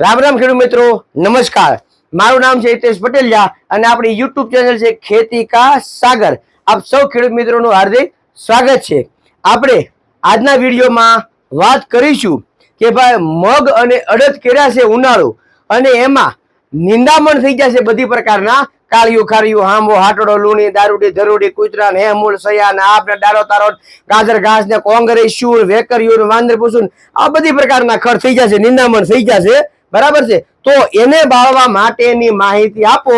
રામ રામ ખેડૂત મિત્રો, નમસ્કાર. મારું નામ છે હિતેશ પટેલિયા અને આપણી યુટ્યુબ ચેનલ છે ખેતી કા સાગર. આપ સૌ ખેડૂત મિત્રોનું હાર્દિક સ્વાગત છે. આપણે આજના વિડીયોમાં વાત કરીશું કે ભાઈ મગ અને અડદ કર્યા છે ઉનાળો અને એમાં નિંદામણ થઈ જશે બધી પ્રકારના કાળિયું ખારિયું હાંબો હાટડો, લૂણી, દારૂડી, ધરૂડી, કૂતરા ને હેમૂળ સયા આપણે આપ ડાળો, તારો, ગાજર, ઘાસ ને કોંગરે શૂળ વેકરિયું વાંદર પૂસું આ બધી પ્રકારના ખર્ચ થઈ જશે, નિંદામણ થઈ જશે. બરાબર છે? તો એને બાળવા માટેની માહિતી આપો.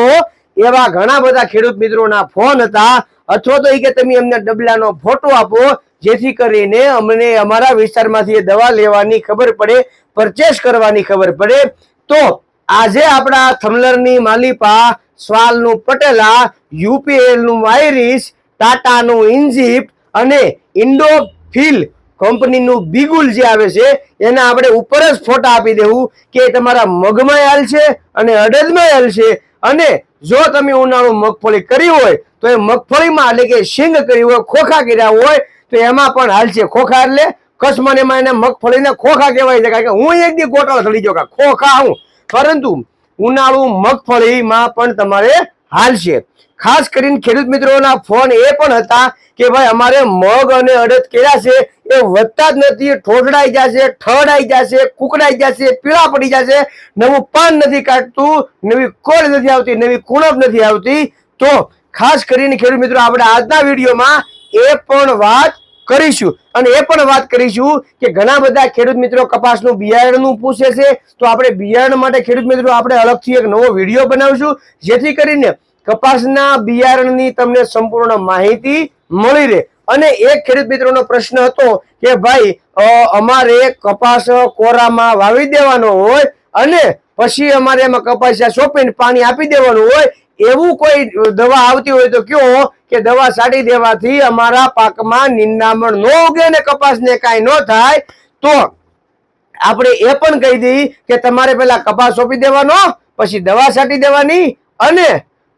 એવા ઘણા બધા ખેડૂત મિત્રોના ફોન હતા. અથવા તો એ કે તમે અમને ડબલાનો ફોટો આપો, જેથી કરીને અમને અમારા વિસ્તારમાંથી એ દવા લેવાની ખબર પડે, પરચેસ કરવાની ખબર પડે. તો આજે આપણા થમલરની માલિપા સ્વાલનું પટેલા, યુપીએલનું વાયરિસ, ટાટાનું ઇન્જિપ અને ઇન્ડોફિલ કંપનીનું બિગુલ જે આવે છે, એના આપણે ઉપર જ ફોટા આપી દેવું કે તમારા મગમાં હાલ છે અને અડદમાં હાલ છે. અને જો તમે ઉનાળુ મગફળી કરી હોય, તો એ મગફળીમાં એટલે કે શીંગ કરી હોય, ખોખા કર્યા હોય, તો એમાં પણ હાલ છે ખોખા એટલે કચ્છમાં એમાં એને મગફળીને ખોખા કહેવાય છે. કારણ કે હું એક દી ગોટાળો થડી ગયો ખોખા હું. પરંતુ ઉનાળુ મગફળીમાં પણ તમારે હાલશે ખાસ કરીને ખેડૂત મિત્રોના ફોન એ પણ હતા કે ભાઈ અમારે મગ અને અડદ કેળા છે, એ વધતા જ નથી, ઠોઠડાઈ જશે ઠડાઈ જશે, કુકડાઈ જશે, પીળા પડી જશે, નવું પાન નથી કાઢતું, નવી કોળ નથી આવતી, નવી કુણપ નથી આવતી. તો ખાસ કરીને ખેડૂત મિત્રો, આપણે આજના વિડીયોમાં એ પણ વાત કરીશું. અને એ પણ વાત કરીશું કે ઘણા બધા ખેડૂત મિત્રો કપાસનું બિયારણનું પૂછે છે. તો આપણે બિયારણ માટે ખેડૂત મિત્રો, આપણે અલગથી એક નવો વીડિયો બનાવશું. જેથી કરીને કપાસના બિયારણની તમને સંપૂર્ણ માહિતી મળી રહે. અને એક ખેડૂત મિત્રોનો પ્રશ્ન હતો કે ભાઈ અમારે કપાસ કોરામાં વાવી દેવાનો હોય અને પછી અમારે એમાં કપાસિયા સોંપીને પાણી આપી દેવાનું હોય, એવું કોઈ દવા આવતી હોય તો કયો કે દવા છાંટી દેવાથી અમારા પાકમાં નિંદામણ ન ઉગે ને કપાસને કાંઈ ન થાય. તો આપણે એ પણ કહી દઈ કે તમારે પહેલા કપાસ સોંપી દેવાનો, પછી દવા છાંટી દેવાની અને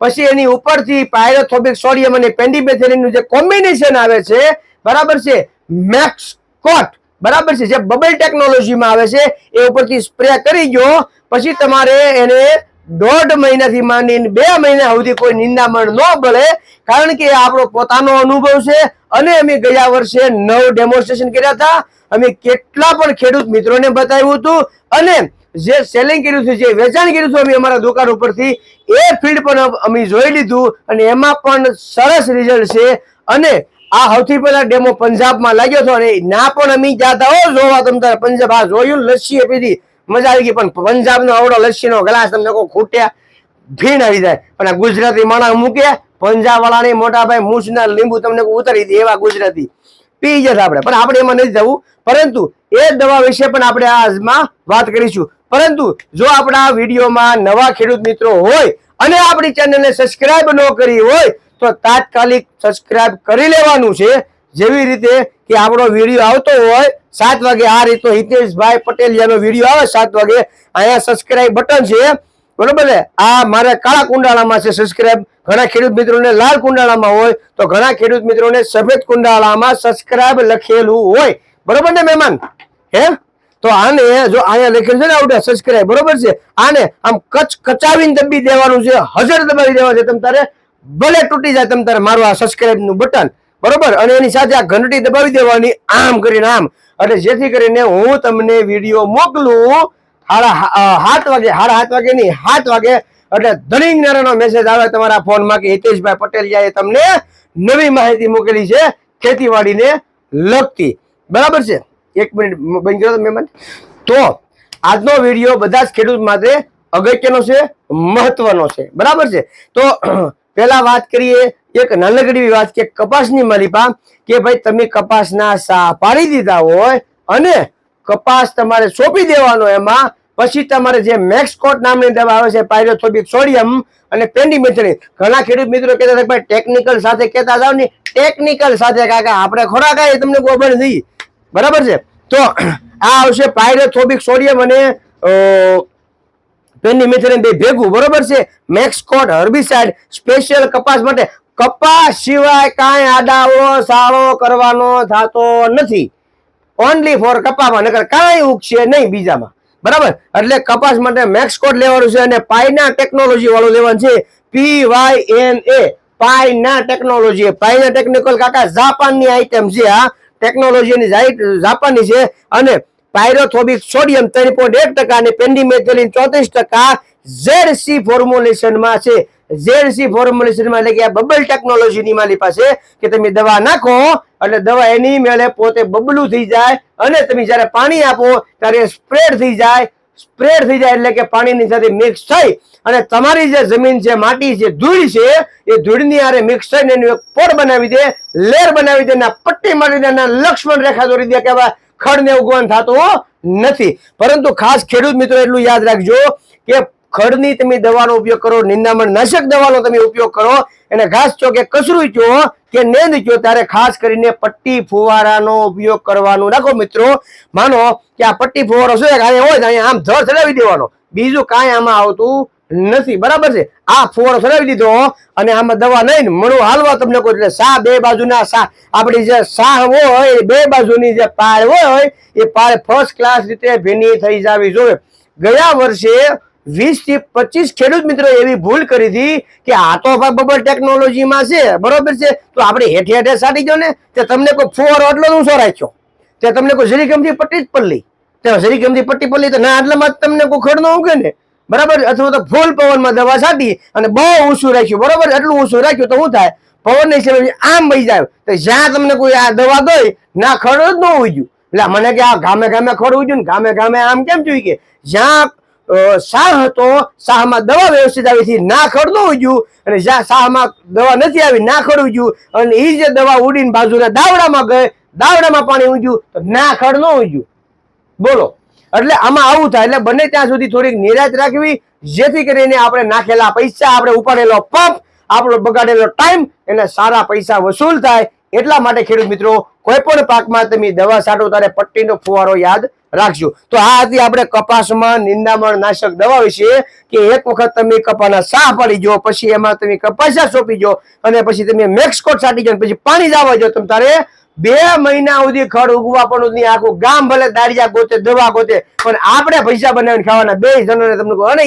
પછી એની ઉપરથી પાયરોથોબિક સોડિયમ અને પેન્ડિમેથેલિનનું જે કોમ્બિનેશન આવે છે, બરાબર છે, મેક્સ કોટ, બરાબર છે, જે બબલ ટેકનોલોજીમાં આવે છે, એ ઉપરથી સ્પ્રે કરી ગયો, પછી તમારે એને દોઢ મહિનાથી માંડીને બે મહિના સુધી કોઈ નિંદામણ ન બળે, કારણ કે આપણો પોતાનો અનુભવ છે, અને અમે ગયા વર્ષે નવ ડેમોન્સ્ટ્રેશન કર્યા હતા, અમે કેટલા પણ ખેડૂત મિત્રોને બતાવ્યું હતું, અને જે સેલિંગ કર્યું છે, જે વેચાણ કર્યું છે, અમે અમારા દુકાન ઉપરથી, એ ફીલ્ડ પણ અમે જોઈ લીધું અને એમાં પણ સરસ રિઝલ્ટ છે. અને આ સૌથી પહેલા ડેમો પંજાબમાં લાગ્યો હતો અને ના પણ અમે જાતા હો, જોવા તમ તારે પંજાબ આ જોયું, લસ્સી લસ્સી પીધી મજા આવી ગઈ, પણ પંજાબનો આવડો લસ્સીનો ગ્લાસ તમને કોઈ ખૂટ્યા, ભીણ આવી જાય. પણ આ ગુજરાતી માણસ મૂકે પંજાબ વાળાની મોટાભાઈ મૂછના લીંબુ તમને ઉતરી ઉતારી દે એવા ગુજરાતી. પી જશે આપણે. પણ આપણે એમાં નથી જવું. પરંતુ એ દવા વિશે પણ આપણે આજમાં વાત કરીશું. પરંતુ જો આપણા વિડીયોમાં નવા ખેડૂત મિત્રો હોય અને આપણી ચેનલને સબસ્ક્રાઇબ ન કરી હોય, તો તાત્કાલિક સબસ્ક્રાઇબ કરી લેવાનું છે. જેવી રીતે કે આપણો વીડિયો આવતો હોય, સાત વાગે આ રીતનો હિતેશભાઈ પટેલિયાનો વીડિયો આવે, સાત વાગે અહીંયા સબસ્ક્રાઇબ બટન છે. બરોબર ને? આ મારા કાળા કુંડાળામાં છે સબસ્ક્રાઇબ ઘણા ખેડૂત મિત્રોને લાલ કુંડાળામાં હોય, તો ઘણા ખેડૂત મિત્રોને સફેદ કુંડાળામાં સબસ્ક્રાઇબ લખેલું હોય. બરોબર ને, મહેમાન? હે? તો આને જો અહીંયા લખેલું છે ને આવડે સબસ્ક્રાઈબ બરોબર છે? આને આમ કચ કચાવીને દબી દેવાનું છે, હજર દબાવી દેવા છે, તમ તારે ભલે તૂટી જાય, તમ તારે મારું આ સબસ્ક્રાઈબનું બટન, બરોબર? અને એની સાથે આ ઘંટડી દબાવી દેવાની, આમ કરીને આમ. એટલે જેથી કરીને હું તમને વીડિયો મોકલું, હાડા સાત વાગે, હાડા સાત વાગે નહીં સાત વાગે, એટલે ધનિંગ નારાનો મેસેજ આવે તમારા ફોનમાં કે હિતેશભાઈ પટેલિયાએ તમને નવી માહિતી મોકલી છે, ખેતીવાડીને લગતી. બરાબર છે? એક મિનિટ બની ગયો મહેમાન તો, આજનો વીડિયો બધા જ ખેડૂત માટે અગત્યનો છે, મહત્વનો છે. બરાબર છે? તો, પહેલા વાત કરીએ, એક નાનકડી વાત કે કપાસની માલિપા, કે ભાઈ તમે કપાસના સા પાડી દીધા હોય અને કપાસ તમારે સોંપી દેવાનો એમાં, પછી તમારે જે મેક્સકોટ નામની દવા આવે છે, પાયરોથોબિક સોડિયમ અને પેન્ડિમેથિન. ઘણા ખેડૂત મિત્રો કહેતા હતા ભાઈ ટેકનિકલ સાથે કહેતા જાવ ને ટેકનિકલ સાથે કાકા, આપણે ખોરાક આવીએ, તમને ખબર નથી બરાબર છે? તો આ આવશે પાયરેથોબિક સોડિયમ અને પેનિમિથેન બે ભેગું, બરોબર છે? મેક્સકોટ હર્બિસાઇડ, સ્પેશિયલ કપાસ માટે કપાસ સિવાય કાંઈ આડાઓ સાળો કરવાનો થતો નથી. ઓનલી ફોર કપામાં, નકર કાંઈ ઉગશે નહીં બીજામાં. બરાબર? એટલે કપાસ માટે મેક્સકોટ લેવાનું છે અને પાયના ટેકનોલોજી વાળું લેવાનું છે પી વાય એન એ. પાયના ટેકનોલોજી, પાયના ટેકનિકલ કાકા, જાપાનની આઈટમ છે આ. ટેકનોલોજીની જાપાની છે અને પાયરોથોબિક સોડિયમ ત્રણ પોઈન્ટ એક ટકા અને પેન્ડીમેથિલિન ચોત્રીસ ટકા ઝેડસી ફોર્મ્યુલેશનમાં છે. ઝેડસી ફોર્મ્યુલેશનમાં એટલે કે આ બબલ ટેકનોલોજીની મારી પાસે કે તમે દવા નાખો, એટલે દવા એની મેળે પોતે બબલું થઈ જાય અને તમે જ્યારે પાણી આપો ત્યારે સ્પ્રેડ થઈ જાય સ્પ્રેડ થઈ જાય એટલે કે પાણીની સાથે મિક્સ થઈ અને તમારી જે જમીન છે, માટી છે, ધૂળ છે, એ ધૂળની આરે મિક્સ થઈને એનું એક પોર બનાવી દે, લેર બનાવી દે પટ્ટી મારી દે લક્ષ્મણ રેખા દોરી દે કે ખડને ઉગવાન થતું નથી. પરંતુ ખાસ ખેડૂત મિત્રો એટલું યાદ રાખજો કે ખડની તમે દવાનો ઉપયોગ કરો, નિંદામણ નાશક દવાનો તમે ઉપયોગ કરો. એને ઘાસ ચો કે કસરું છો કે નેંદ છો ત્યારે ખાસ કરીને પટ્ટી ફુવારાનો ઉપયોગ કરવાનો. રાખો મિત્રો, માનો કે આ પટ્ટી ફુવારો શું અહીંયા હોય અહીંયા આમ ધર ચડાવી દેવાનો. બીજું કાંઈ આમાં આવતું નથી. બરાબર છે? આ ફુવારો ચડાવી દીધો અને આમાં દવા નહીં મણું હાલવા તમને કોઈ એટલે સા બે બાજુના સા. આપણી જે સાહ હોય બે બાજુની જે પાળ હોય, એ પાળ ફર્સ્ટ ક્લાસ રીતે ભીની થઈ જવી. જોઈએ ગયા વર્ષે વીસથી પચીસ ખેડૂત મિત્રો એવી ભૂલ કરી હતી કે આ તો બબર ટેકનોલોજીમાં છે, બરોબર છે? તો આપણે હેઠે હેઠે સાટી જો ને, તે તમને કોઈ ફોર એટલો જ ઊંચો રાખ્યો. તે તમને કોઈ જરી પટ્ટી જ પલ્લી તે જરી પટ્ટી પલ્લી તો ના, આટલામાં તમને કોઈ ખડ ન ઉગે ને. બરાબર? અથવા તો ફૂલ પવનમાં દવા સાટી અને બહુ ઊંચું રાખ્યું, બરાબર? એટલું ઊંચું રાખ્યું તો શું થાય? પવનની સેવા આમ વહી જાય. તો જ્યાં તમને કોઈ આ દવા દોય ના ખડ જ ન ઉજ્યું એટલે મને કે આ ગામે ગામે ખડ ઉગ્યું ને ગામે ગામે આમ કેમ જોઈ કે જ્યાં શાહ હતો, શાહમાં દવા વ્યવસ્થિત આવી હતી, ના ન ઉગ્યું અને જ્યાં શાહમાં દવા નથી આવી, ના ખડ ઉગ્યું અને એ જે દવા ઉડીને બાજુના દાવડામાં ગઈ, દાવડામાં પાણી ઉજ્યું તો ના ખડ ન ઉજ્યું બોલો. એટલે આમાં આવું થાય, એટલે બને ત્યાં સુધી થોડીક નિરાશ રાખવી, જેથી કરીને આપણે નાખેલા પૈસા, આપણે ઉપાડેલો પંપ, આપણો બગાડેલો ટાઈમ, એને સારા પૈસા વસૂલ થાય એટલા માટે ખેડૂત મિત્રો કોઈ પણ પાકમાં તમે દવા છાંટો ત્યારે પટ્ટીનો ફુવારો યાદ રાખજો. તો આ હતી આપણે કપાસમાં નિંદામણ નાશક દવા વિશે કે એક વખત તમે કપાના સાહ પાડી જો, પછી એમાં તમે કપાસા સોંપી જો, અને પછી તમે મેક્સકોટ છાંટી જો પછી પાણી દાવા જો, તમે તારે બે મહિના સુધી ખડ ઉગવા પણ નહીં, આખું ગામ ભલે દાડિયા ગોતે, દવા ગોતે, પણ આપણે પૈસા બનાવીને ખાવાના બે જણાને તમને કહું. અને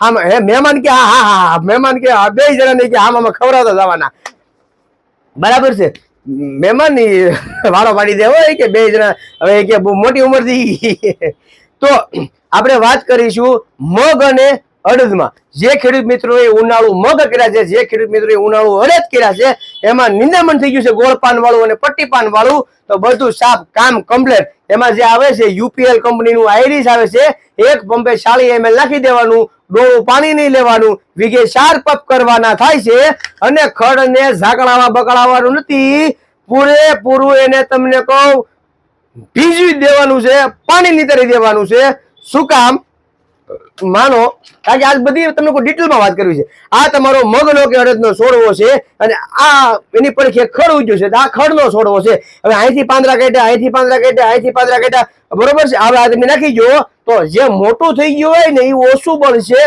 એ મહેમાન કે, હા હા હા મહેમાન કે બે જણાને કે હા મામા ખવડાવતા જવાના. બરાબર છે. મહેમાન વાળો પાડી દે હોય કે બે જણા, હવે કે મોટી ઉંમર થઈ તો આપણે વાત કરીશું મગ અને અડદમાં. જે ખેડૂત મિત્રોએ ઉનાળુ મગ કર્યા છે, જે ખેડૂત મિત્રોએ ઉનાળુ અડદ કર્યા છે, એમાં નિંદામણ થઈ ગયું છે ગોળપાન વાળું અને પટ્ટી પાન વાળું તો બધું સાફ કામ કમ્પ્લેટ એમાં જે આવે છે, યુપીએલ કંપનીનું આઈરિસ આવે છે, એક પંપે સાળી એમએલ નાખી દેવાનું, ડોળું પાણી નહીં લેવાનું વિગે ચાર પપ કરવાના થાય છે, અને ખડને ઝાકડામાં બકડાવવાનું નથી. પૂરેપૂરું એને તમને કહું, ભીજવી દેવાનું છે, પાણી નીતરી દેવાનું છે. શું કામ? માનો, કારણ કે આજ બધી તમને કોઈ ડિટેલમાં વાત કરવી છે. આ તમારો મગનો કે અડદનો છોડવો છે, અને આ એની પડખે ખડ ઉગ્યું છે આ ખડનો છોડવો છે. હવે અહીંથી પાંદડા કાઢ્યા, અહીંથી પાંદડા કાઢ્યા, અહીંથી પાંદડા કાઢ્યા, બરોબર છે? હવે આ તમે નાખી જુઓ તો જે મોટું થઈ ગયું હોય ને એ ઓછું બળશે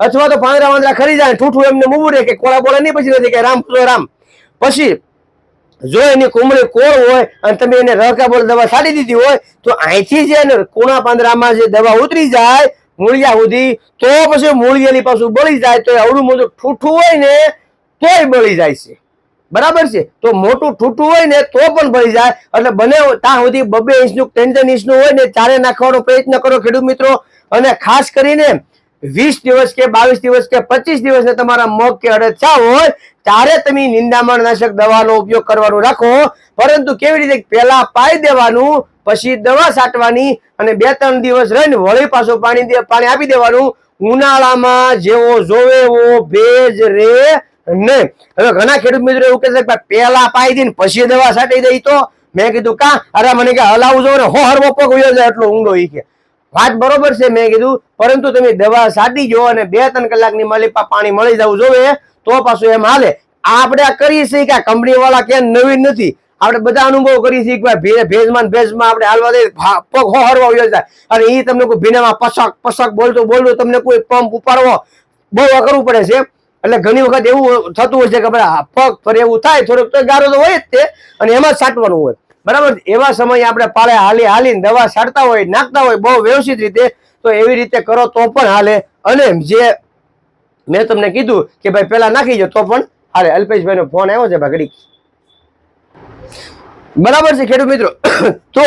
અથવા તો પાંદડા વાંદરા ખરી જાય ઠૂઠું એમને મૂવું રહે કે કોળા બોળા નહીં પછી નથી, કે રામ તો રામ. પછી, જો એની કુમળી કોળ હોય અને તમે એને રકાબોળ દવા છાડી દીધી હોય, તો અહીંથી જે કુણા પાંદરામાં જે દવા ઉતરી જાય મૂળિયા સુધી તો પછી મૂળિયાની પાછું બળી જાય તો અવડું મોટું ઠૂઠું હોય ને તોય બળી જાય છે. બરાબર છે? તો મોટું ઠૂઠું હોય ને તો પણ બળી જાય. એટલે બને ત્યાં સુધી બબે ઇંચનું ત્રણ ત્રણ ઇંચનું હોય ને ચારે નાખવાનો પ્રયત્ન કરો ખેડૂત મિત્રો. અને ખાસ કરીને વીસ દિવસ કે બાવીસ દિવસ કે પચીસ દિવસ તમારા મગ કે અડચા હોય, ત્યારે તમે નિંદામણ નાશક દવાનો ઉપયોગ કરવાનો રાખો. પરંતુ કેવી રીતે પહેલા પાઈ દેવાનું? પછી દવા છાંટવાની અને બે ત્રણ દિવસ રહીને વળી પાછું પાણી પાણી આપી દેવાનું. ઉનાળામાં જેવો જોવે એવો ભેજ રે નહીં. હવે ઘણા ખેડૂત મિત્રો એવું કહે છે કે પહેલા પાઈ દઈને પછી દવા છાંટી દઈ તો. મેં કીધું, કા? અરે મને કે હલાવું જો ને, હો હરવો પગ વયો જાય એટલો ઊંડો ઈ કે. વાત બરોબર છે, મેં કીધું. પરંતુ તમે દવા સાટી જો અને બે ત્રણ કલાકની માલિપા પાણી મળી જવું જોવે, તો પાછું એમ હાલે. આપણે આ કરીએ છીએ કે કંપની વાળા કે નવીન નથી. આપણે બધા અનુભવ કરીએ છીએ કે ભાઈ ભેજમાં ભેજમાં આપણે હાલવા દઈએ. પગ હો હરવા વયો જાય અને એ તમને કોઈ ભીનામાં પસક પસક બોલતો બોલતો તમને કોઈ પંપ ઉપાડવો બહુ કરવું પડે છે. એટલે ઘણી વખત એવું થતું હોય છે કે ભાઈ પગ ફરે એવું થાય, થોડુંક તો ગારો તો હોય જ તે, અને એમાં જ છાંટવાનું હોય. બરાબર? એવા સમયે આપણે પાળે હાલી હાલીને દવા છાંટતા હોય, નાખતા હોય, બહુ વ્યવસ્થિત રીતે, તો એવી રીતે કરો તો પણ હાલે. અને જે મેં તમને કીધું કે ભાઈ પેલા નાખી દો તો પણ હાલે. અલ્પેશભાઈ નો ફોન આવ્યો છે ભાઈ ઘડીક. બરાબર છે ખેડૂત મિત્રો. તો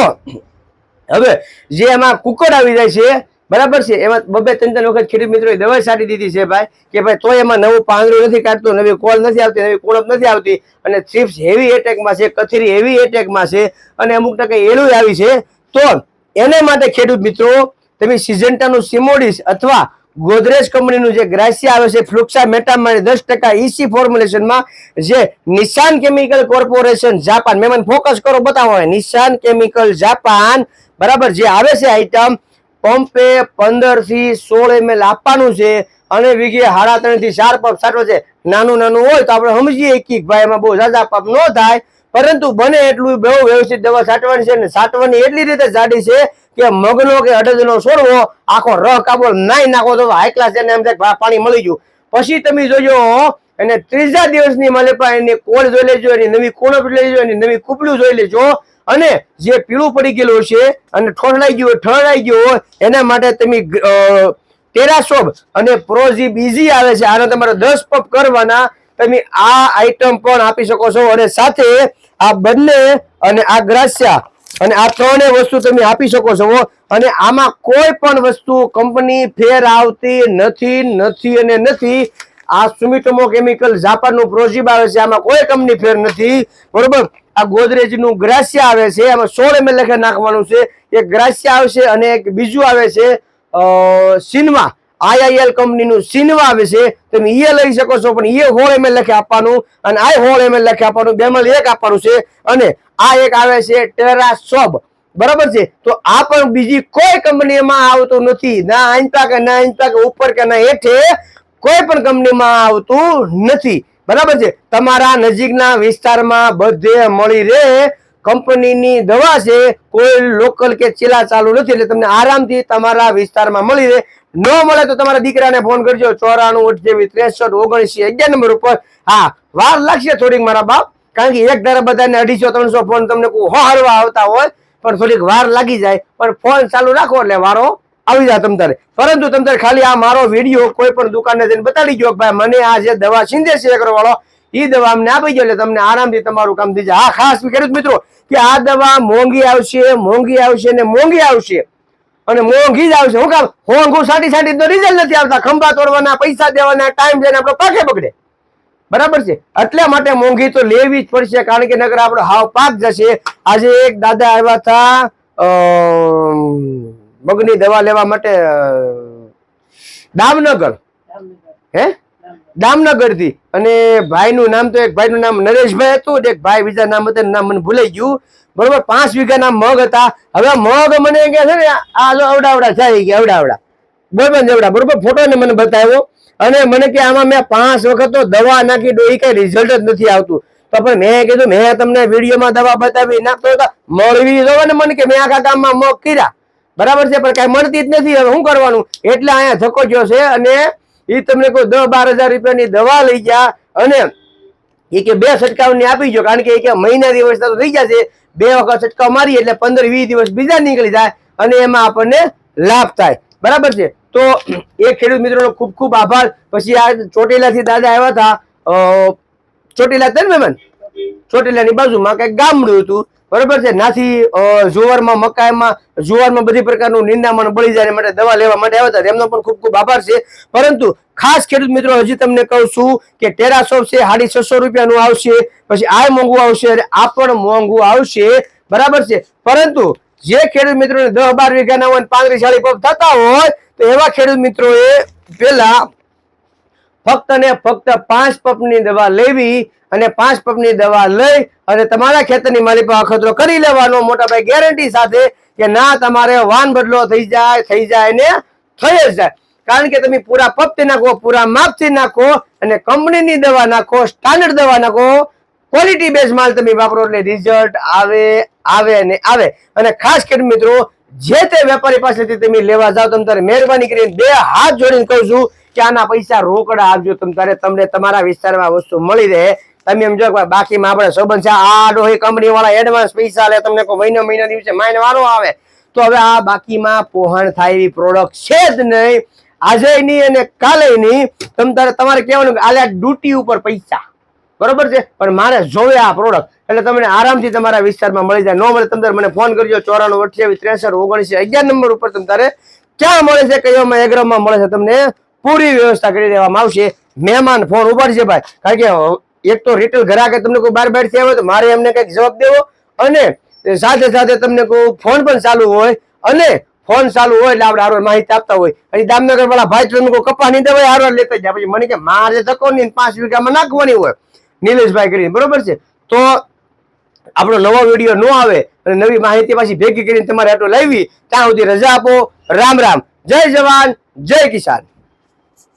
હવે જે એમાં કુકડ આવી જાય છે, બરાબર છે? એમાં બબે ત્રણ ત્રણ વખત ખેડૂત મિત્રોએ દવાઈ છાંટી દીધી છે ભાઈ, કે ભાઈ તોય એમાં નવું પાંદડું નથી કાઢતું, નવી કોલ નથી આવતી, નવી કુણપ નથી આવતી અને ચિપ્સ હેવી એટેકમાં છે, કથરી હેવી એટેકમાં છે અને અમુક ટકા એલું આવી છે. તો એને માટે ખેડૂત મિત્રો, તમે સિઝન્ટાનું સિમોડિસ અથવા ગોદરેજ કંપનીનું જે ગ્રાસિયા આવે છે, ફ્લુક્સા મેટામાં દસ ટકા ઈસી ફોર્મ્યુલેશનમાં જે નિશાન કેમિકલ કોર્પોરેશન જાપાન મેં મને ફોકસ કરો, બતાવો નિશાન કેમિકલ જાપાન બરાબર, જે આવે છે આઈટમ પંપે પંદરથી સોળ એમએલ આપવાનું છે અને વીઘે સાડા ત્રણથી ચાર પંપ સાટો છે. નાનું નાનું હોય તો આપણે સમજીએ કે ભાઈ એમાં બહુ ઝાઝા પંપ ન થાય, પરંતુ બને એટલું બહુ વ્યવસ્થિત દવા છાંટવાની છે અને છાંટવાની એટલી રીતે જાડી છે કે મગનો કે અડદનો છોડવો, આખો રહ કાબો નાઈ નાખો તો હાઈ ક્લાસ એને એમ થાય પાણી મળી ગયું. પછી તમે જોજો અને ત્રીજા દિવસની માલિપા એની કોળ જોઈ લેજો, એની નવી કોણપ લેજો, એની નવી કૂપલું જોઈ લેજો. અને જે પીળું પડી ગયેલું છે અને ઠોળાઈ ગયું ઠળાઈ ગયું હોય, એના માટે તમે ટેરાસોબ અને પ્રોઝીબ ઇઝી આવે છે, આનો તમારે દસ પપ કરવાના. તમે આ આઈટમ પણ આપી શકો છો. અને સાથે આ બંને અને આ ગ્રાસ્યા અને આ ત્રણેય વસ્તુ તમે આપી શકો છો. અને આમાં કોઈ પણ વસ્તુ કંપની ફેર આવતી નથી નથી અને નથી. આ સુમિટોમો કેમિકલ જાપાનનું પ્રોજીબ આવે છે. આમાં કોઈ કંપની ફેર નથી. બરોબર? આ ગોદરેજનું ગ્રાસ્ય આવે છે. આમાં સોળ એમએલ લખે નાખવાનું છે. એક ગ્રાસ્ય આવશે અને એક બીજું આવે છે અ, સિન્વા આઈઆઈએલ કંપનીનું સિનવા આવે છે, તમે એ લઈ શકો છો, પણ એ હોળ એમએલ લખી આપવાનું અને આ હોળ એમએલ લખી આપવાનું બેમાં એક આપવાનું છે અને આ એક આવે છે ટેરા સોબ. બરાબર છે? તો આ પણ બીજી કોઈ કંપનીમાં આવતું નથી. ના આંચપા કે ના આંચપા કે ઉપર કે ના હેઠે કોઈ પણ કંપનીમાં આવતું નથી. બરાબર છે? તમારા નજીકના વિસ્તારમાં બધે મળી રહે. કંપનીની દવા છે, કોઈ લોકલ કે ચીલા ચાલુ નથી, એટલે તમને આરામથી તમારા વિસ્તારમાં મળી રહે. ન મળે તો તમારા દીકરાને ફોન કરજો. ચોરાણું, અઠ્યાવીસ, ત્રેસઠ, ઓગણસી, અગિયાર નંબર ઉપર. હા, વાર લાગશે થોડીક મારા બાપ. કારણ કે એક ધારા બધાને અઢીસો, ત્રણસો ફોન તમને હો હરવા આવતા હોય, પણ થોડીક વાર લાગી જાય. પણ ફોન ચાલુ રાખો એટલે વારો આવી જાય તમ તારે. પરંતુ તમતારે ખાલી આ મારો વીડિયો કોઈ પણ દુકાને જઈને બતાડી ગયો ભાઈ, મને આ જે દવા સિંધે છે વાળો એ દવા અમને આપી ગયો એટલે તમને આરામથી તમારું કામ થઈ જાય. હા, ખાસ ખેડૂત મિત્રો, કે આ દવા મોંઘી આવશે મોંઘી આવશે ને મોંઘી આવશે. અને મોંઘી જ આવશે. હું કામ? હોંઘું સાટી સાટી તો રિઝલ્ટ નથી આવતા. ખંભા તોડવાના પૈસા દેવાના ટાઈમ લઈને આપણે પાકે બગડે. બરાબર છે? એટલા માટે મોંઘી તો લેવી જ પડશે કારણ કે નગર આપણો હાવ પાક જશે. આજે એક દાદા આવ્યા હતા મગની દવા લેવા માટે દામનગર. હે? દામનગરથી અને ભાઈનું નામ તો એક ભાઈનું નામ નરેશભાઈ હતું એક ભાઈ બીજા નામ હતા નામ મને ભૂલાઈ ગયું. બરોબર, પાંચ વીઘાના મગ હતા. હવે મગ મને કે છે ને, આ અવડાવડા થાય ગયા અવડાવડા. બરોબર જવડા બરોબર? ફોટો ને મને બતાવ્યો. અને મને કે આમાં મેં પાંચ વખત તો દવા નાખી દો એ કઈ રિઝલ્ટ જ નથી આવતું. તો પણ મેં કીધું, મેં તમને વિડીયોમાં દવા બતાવી નાખતો હતો મળવી ને મને કે મેં આખા ગામમાં મગ કર્યા. બરાબર છે, પણ કઈ મળતી જ નથી, હવે શું કરવાનું? એટલે અહીંયા ધક્કો ગયો છે અને એ તમને કોઈ દસ બાર હજાર રૂપિયાની દવા લઈ ગયા અને એ કે બે છટકાવની આપી જો કારણ કે એ કે મહિના દિવસ તો થઈ જશે. બે વખત છટકાવ મારી એટલે પંદર વીસ દિવસ બીજા નીકળી જાય અને એમાં આપણને લાભ થાય. બરાબર છે? તો એ ખેડૂત મિત્રોનો ખૂબ ખૂબ આભાર. પછી આ ચોટીલાથી દાદા આવ્યા હતા. ચોટીલા તને ને મહેમાન ચોટીલાની બાજુમાં કંઈક ગામડું હતું. બરોબર છે? નાથી જુવારમાં, મકાઈમાં, જુવારમાં બધી પ્રકારનું નિંદામણ બળી જાય માટે દવા લેવા માટે આવ્યા હતા. એમનો પણ ખૂબ ખૂબ આભાર છે. પરંતુ ખાસ ખેડૂત મિત્રો, હજી તમને કહું છું કે ટેરાસોપ છે સાડી છસો રૂપિયાનું આવશે, પછી આ મોંઘું આવશે અને આ પણ મોંઘું આવશે. બરાબર છે? પરંતુ જે ખેડૂત મિત્રોને દસ બાર વીઘાના હોય પાંત્રીસ ચાલીસ પગ થતા હોય, તો એવા ખેડૂત મિત્રોએ પેલા ફક્ત ને ફક્ત પાંચ પપની દવા લેવી અને પાંચ પપની દવા લઈ અને તમારા ખેતરની માલિક પર અખતરો કરી લેવાનો. મોટા ભાઈ ગેરંટી સાથે કે ના, તમારે વાન બદલો થઈ જાય થઈ જાય ને થઈ જાય. કારણ કે તમે પૂરા પપથી નાખો, પૂરા માપથી નાખો અને કંપનીની દવા નાખો સ્ટાન્ડર્ડ દવા નાખો ક્વોલિટી બેઝ માલ તમે વાપરો એટલે રિઝલ્ટ આવે આવે ને આવે. અને ખાસ કરીને મિત્રો, જે તે વેપારી પાસેથી તમે લેવા જાઓ તમે તારે મહેરબાની કરીને બે હાથ જોડીને કહું છું કે આના પૈસા રોકડા આપજો. તમે તારે તમને તમારા વિસ્તારમાં વસ્તુ મળી રહે. તમે એમ જો બાકીમાં આપણે સંબંધ છે, આ ડોહી કંપની વાળા એડવાન્સ પૈસા લે, તમને કોઈ મહિનો મહિના દિવસે માઇન વારો આવે. તો હવે આ બાકીમાં પોહણ થાય એવી પ્રોડક્ટ છે જ નહીં. આજે નહીં અને કાલે નહીં. તમ તારે તમારે કહેવાનું કે આલે ડ્યુટી ઉપર પૈસા. બરોબર છે? પણ મારે જોવે આ પ્રોડક્ટ એટલે તમને આરામથી તમારા વિસ્તારમાં મળી જાય. ન મળે તમે મને ફોન કરજો. ચોરાણું, અઠ્યાવીસ, ત્રેસઠ, ઓગણીસ, અગિયાર નંબર ઉપર તમે તારે ક્યાં મળે છે? કયોમાં એગ્રામમાં મળે છે? તમને પૂરી વ્યવસ્થા કરી દેવામાં આવશે. મહેમાન ફોન ઉપાડશે ભાઈ. કારણ કે એક તો રિટેલ ગ્રાહકે તમને કોઈ બાર બાર થયા હોય તો મારે એમને કંઈક જવાબ દેવો અને સાથે સાથે તમને કોઈ ફોન પણ ચાલુ હોય અને ફોન ચાલુ હોય એટલે આપણે હારવાર માહિતી આપતા હોય. અને દામનગર વાળા ભાઈ તમને કોઈ કપા નહીં દેવાય હારવાર લેતા જાય. પછી મને કે મારે તકો નહીં, પાંચ વીઘામાં નાખવાની હોય. નિલેશભાઈ કરીને, બરોબર છે? તો આપણો નવો વીડિયો ન આવે અને નવી માહિતી પાછી ભેગી કરીને તમારે આટલું લાવી, ત્યાં સુધી રજા આપો. રામ રામ. જય જવાન, જય કિસાન.